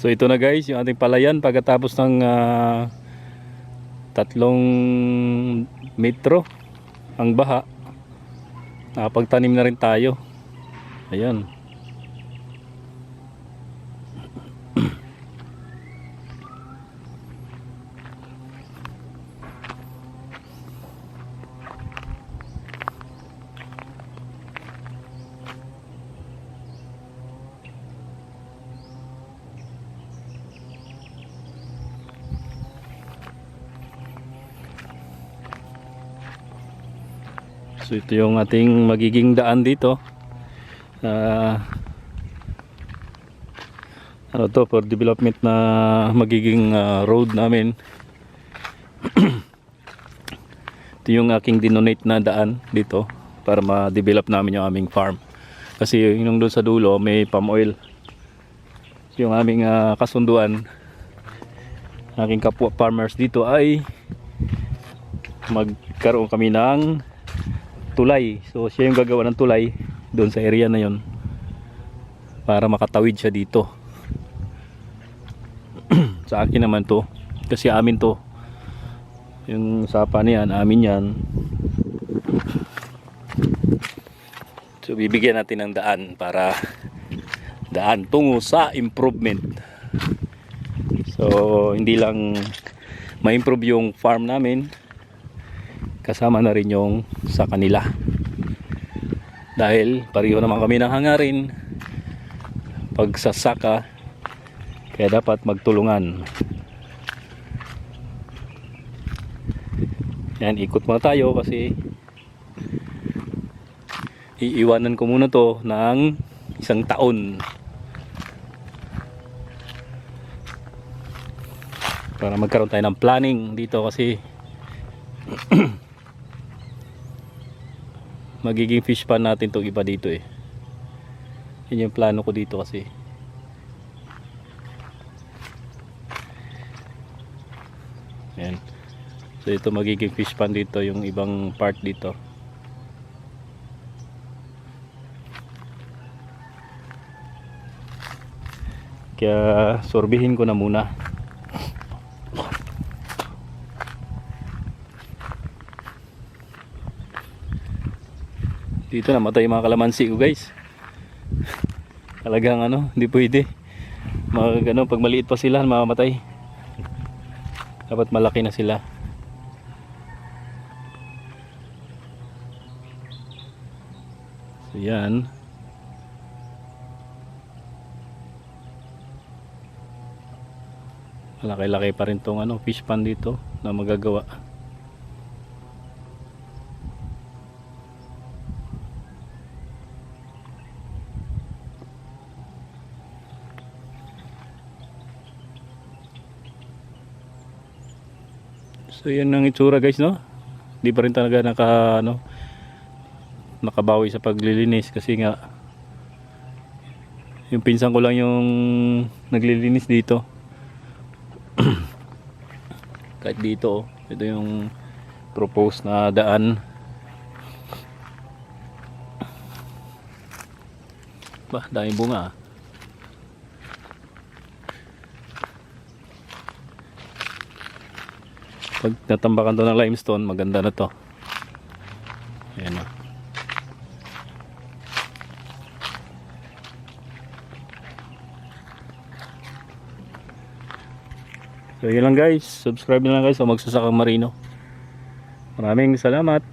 So ito na guys, yung ating palayan pagkatapos ng ah, tatlong metro ang baha. Nakapagtanim na rin tayo. Ayan. So ito yung ating magiging daan dito. Ah, ano to for development na magiging ah, road namin. ito yung aking dinonate na daan dito para ma-develop namin yung aming farm. Kasi yung doon sa dulo may palm oil. Yung aming ah, kasunduan aking kapwa farmers dito ay magkaroon kami ng tulay. So siya yung gagawa ng tulay doon sa area na yon para makatawid siya dito. sa akin naman to kasi amin to. Yung sapa niyan, amin yan. So bibigyan natin ng daan para daan tungo sa improvement. So hindi lang ma-improve yung farm namin, kasama na rin yung sa kanila. Dahil pareho naman kami ng hangarin pagsasaka kaya dapat magtulungan. Yan ikot muna tayo kasi iiwanan ko muna to ng isang taon. Para magkaroon tayo ng planning dito kasi magiging fish pan natin tong iba dito eh. Yun yung plano ko dito kasi. Yan so ito magiging fish pan dito yung ibang part dito. Kaya sorbihin ko na muna dito namatay yung mga kalamansi ko guys. Talagang ano hindi pwede. Mag ano pag maliit pa sila mamamatay. Dapat malaki na sila. So yan. Malaki-laki pa rin tong ano fish pan dito na magagawa So yan ang itsura guys no. Di pa rin talaga naka ano nakabawi sa paglilinis kasi nga yung pinsan ko lang yung naglilinis dito. Kahit dito oh, ito yung proposed na daan. Bah, daming bunga ah. Pag natambakan to ng limestone, maganda na to. Ayan o. So yun lang guys. Subscribe na lang guys sa Magsasakang Marino. Maraming salamat.